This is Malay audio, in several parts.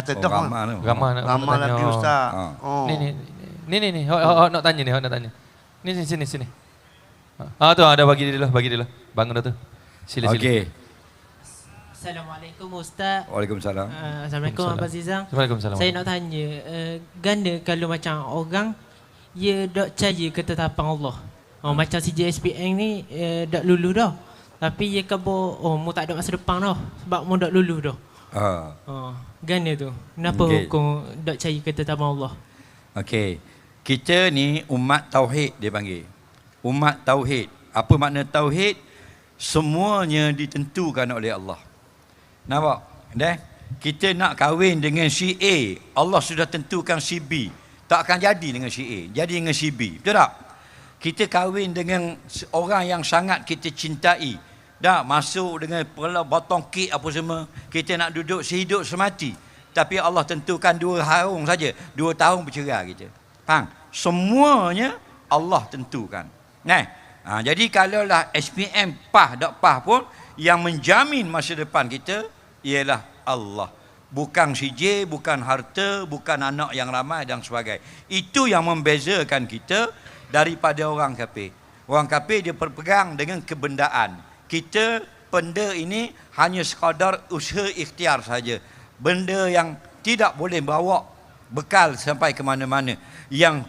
Kata Oh, ramah tu. Ramah nak Ramah ustaz. Ha. Oh. Ni ni ni ni ni. Hok hok nak tanya ni, hok nak tanya. Ni sini sini sini. Ah tu ada bagi dia dulu, bagi dia dulu. Bangun dah tu. Sila sila. Okey. Assalamualaikum Ustaz. Waalaikumsalam. Uh, Assalamualaikum Abang Zizang. Waalaikumsalam. Saya nak tanya, uh, ganda kalau macam orang, ia dok percaya ketetapan Allah. Oh, macam si JSPN ni, uh, dok lulu dah. Tapi ia kabo, oh, mu tak ada masa depan dah. Sebab mu dok lulu dah. Ha. Oh, ganda tu. Kenapa Okey. hukum dok percaya ketetapan Allah? Okey. Kita ni umat tauhid dia panggil. Umat tauhid. Apa makna tauhid? Semuanya ditentukan oleh Allah. Nampak? Dah? Kita nak kahwin dengan si A, Allah sudah tentukan si B. Tak akan jadi dengan si A, jadi dengan si B. Betul tak? Kita kahwin dengan orang yang sangat kita cintai. Dah masuk dengan pela botong kek apa semua. Kita nak duduk sehidup semati. Tapi Allah tentukan dua harung saja. Dua tahun bercerai kita. Faham? Semuanya Allah tentukan. Nah, ha, jadi kalaulah SPM PAH tak PAH pun yang menjamin masa depan kita ialah Allah. Bukan si J, bukan harta, bukan anak yang ramai dan sebagainya. Itu yang membezakan kita daripada orang kafir. Orang kafir dia berpegang dengan kebendaan. Kita benda ini hanya sekadar usaha ikhtiar saja. Benda yang tidak boleh bawa bekal sampai ke mana-mana. Yang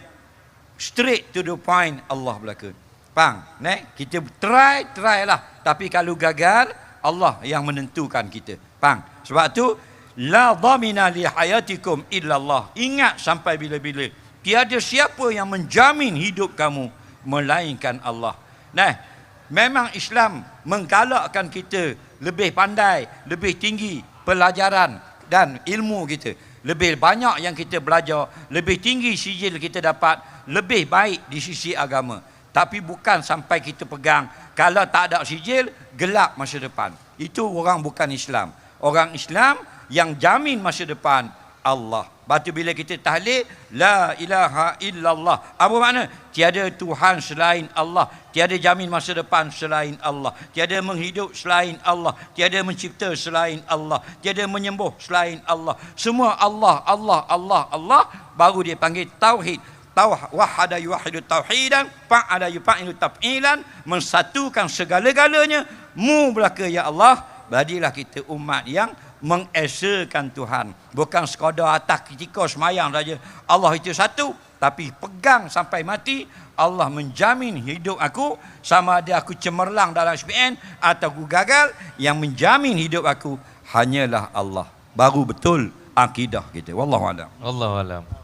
straight to the point Allah belaka. Faham? Ne? Kita try, try lah. Tapi kalau gagal, Allah yang menentukan kita. Faham? Sebab tu, La dhamina li hayatikum illallah. Ingat sampai bila-bila. Tiada siapa yang menjamin hidup kamu melainkan Allah. Nah, memang Islam menggalakkan kita lebih pandai, lebih tinggi pelajaran dan ilmu kita. Lebih banyak yang kita belajar, lebih tinggi sijil kita dapat, lebih baik di sisi agama. Tapi bukan sampai kita pegang, kalau tak ada sijil, gelap masa depan. Itu orang bukan Islam. Orang Islam yang jamin masa depan Allah. Batu bila kita tahlil la ilaha illallah. Apa makna? Tiada Tuhan selain Allah, tiada jamin masa depan selain Allah, tiada menghidup selain Allah, tiada mencipta selain Allah, tiada menyembuh selain Allah. Semua Allah, Allah, Allah, Allah baru dia panggil tauhid. Tauh wahada tauhidan, fa'ala yufa'ilu taf'ilan, mensatukan segala-galanya. Mu belaka ya Allah, Badilah kita umat yang mengesakan Tuhan. Bukan sekadar atas ketika semayang saja. Allah itu satu. Tapi pegang sampai mati. Allah menjamin hidup aku. Sama ada aku cemerlang dalam SPN. Atau aku gagal. Yang menjamin hidup aku. Hanyalah Allah. Baru betul akidah kita. Wallahualam. Allahu alam.